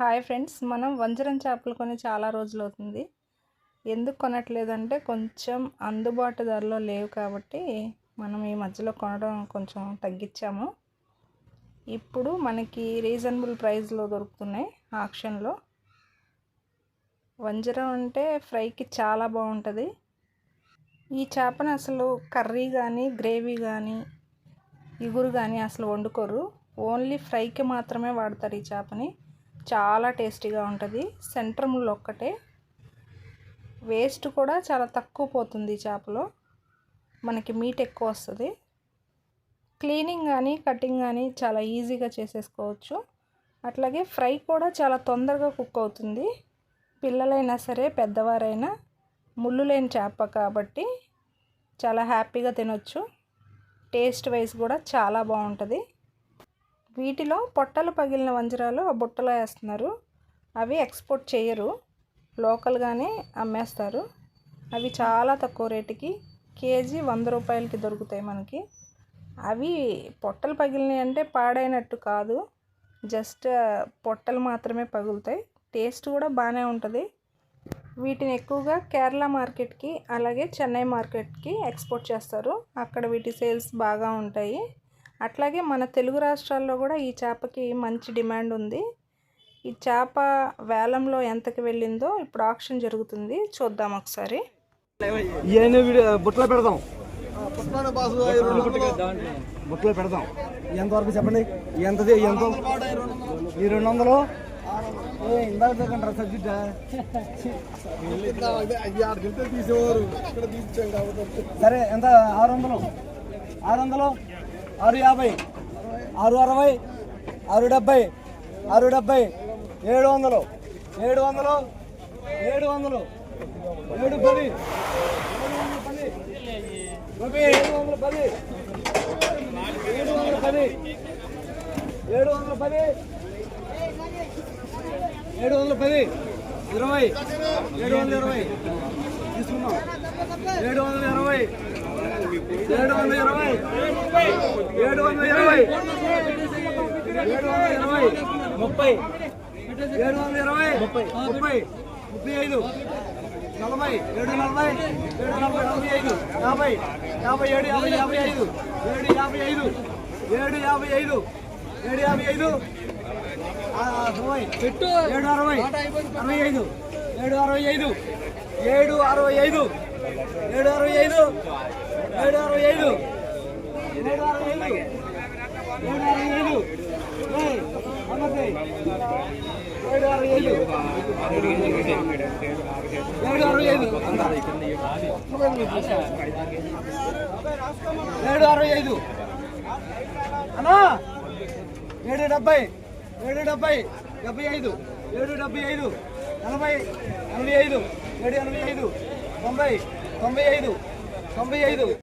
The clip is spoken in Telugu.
హాయ్ ఫ్రెండ్స్ మనం వంజరం చేపలు కొని చాలా రోజులు అవుతుంది ఎందుకు కొనట్లేదంటే కొంచెం అందుబాటు ధరలో లేవు కాబట్టి మనం ఈ మధ్యలో కొనడం కొంచెం తగ్గించాము. ఇప్పుడు మనకి రీజనబుల్ ప్రైస్లో దొరుకుతున్నాయి ఆక్షన్లో. వంజరం అంటే ఫ్రైకి చాలా బాగుంటుంది. ఈ చేపని అసలు కర్రీ కానీ గ్రేవీ కానీ ఇగురు కానీ అసలు వండుకోరు. ఓన్లీ ఫ్రైకి మాత్రమే వాడతారు ఈ చేపని. చాలా టేస్టీగా ఉంటుంది. సెంటర్ ముళ్ళు ఒక్కటే. వేస్ట్ కూడా చాలా తక్కువ పోతుంది చేపలో. మనకి మీట్ ఎక్కువ వస్తుంది. క్లీనింగ్ కానీ కటింగ్ కానీ చాలా ఈజీగా చేసేసుకోవచ్చు. అట్లాగే ఫ్రై కూడా చాలా తొందరగా కుక్ అవుతుంది. పిల్లలైనా సరే పెద్దవారైనా ముళ్ళు లేని చేప కాబట్టి చాలా హ్యాపీగా తినొచ్చు. టేస్ట్ వైజ్ కూడా చాలా బాగుంటుంది. వీటిలో పొట్టలు పగిలిన వంజరాలు ఆ బుట్టలో వేస్తున్నారు. అవి ఎక్స్పోర్ట్ చేయరు. లోకల్గానే అమ్మేస్తారు. అవి చాలా తక్కువ రేటుకి కేజీ వంద రూపాయలకి దొరుకుతాయి మనకి. అవి పొట్టలు పగిలినాయి అంటే పాడైనట్టు కాదు. జస్ట్ పొట్టలు మాత్రమే పగులుతాయి. టేస్ట్ కూడా బాగానే ఉంటుంది. వీటిని ఎక్కువగా కేరళ మార్కెట్కి అలాగే చెన్నై మార్కెట్కి ఎక్స్పోర్ట్ చేస్తారు. అక్కడ వీటి సేల్స్ బాగా ఉంటాయి. అట్లాగే మన తెలుగు రాష్ట్రాల్లో కూడా ఈ చేపకి మంచి డిమాండ్ ఉంది. ఈ చేప వేలంలో ఎంతకి వెళ్ళిందో ఇప్పుడు ఆక్షన్ జరుగుతుంది. చూద్దాం ఒకసారి. బుట్టలో పెడదాం. బుట్టలో పెడదాం. ఎంతవరకు చెప్పండి? ఎంతది? ఎంత? ఈ రెండు వందలు? ఇందాక సబ్జెక్ట్? తీసేవారు. సరే ఎంత? ఆరు వందలు. ఆరు వందలు? ఆరు యాభై ఆరు అరవై ఆరు డెబ్బై ఆరు డెబ్బై ఏడు వందలు ఏడు వందలు ఏడు వందలు ఏడు పది ఏడు వందల పది ఏడు వందల పది ఏడు వందల పది ఏడు వందల పది ఇరవై ఏడు వందల ఇరవై తీసుకున్నాం ఏడు వందల ఇరవై ఏడు వందల ఇరవై. ఏడు వందల ఇరవై. ఏడు వందల ఇరవై ముప్పై. ఏడు వందల ఇరవై. ముప్పై. ముప్పై. ముప్పై ఐదు. నలభై. ఏడు నలభై. ఏడు నలభై. నలభై ఐదు. యాభై. యాభై ఏడు. యాభై యాభై ఐదు. ఏడు యాభై ఐదు. ఏడు యాభై ఐదు. ఏడు యాభై ఐదు. అరవై. ఏడు అరవై. అరవై ఐదు. ఏడు అరవై ఐదు. ఏడు అరవై ఐదు. ఏడు అరవై ఐదు. ఏడు అరవై ఐదు ఏడు. అరవై ఐదు ఏడు అరవై ఐదు ఏడు. అరవై ఐదు ఏడు అరవై ఐదు ఏడు అరవై ఐదు అన్నా ఏడు డెబ్బై ఏడు డెబ్బై డెబ్బై ఐదు ఏడు డెబ్బై ఐదు ఎనభై ఎనభై ఐదు ఏడు ఎనభై ఐదు తొంభై తొంభై ఐదు తొంభై ఐదు.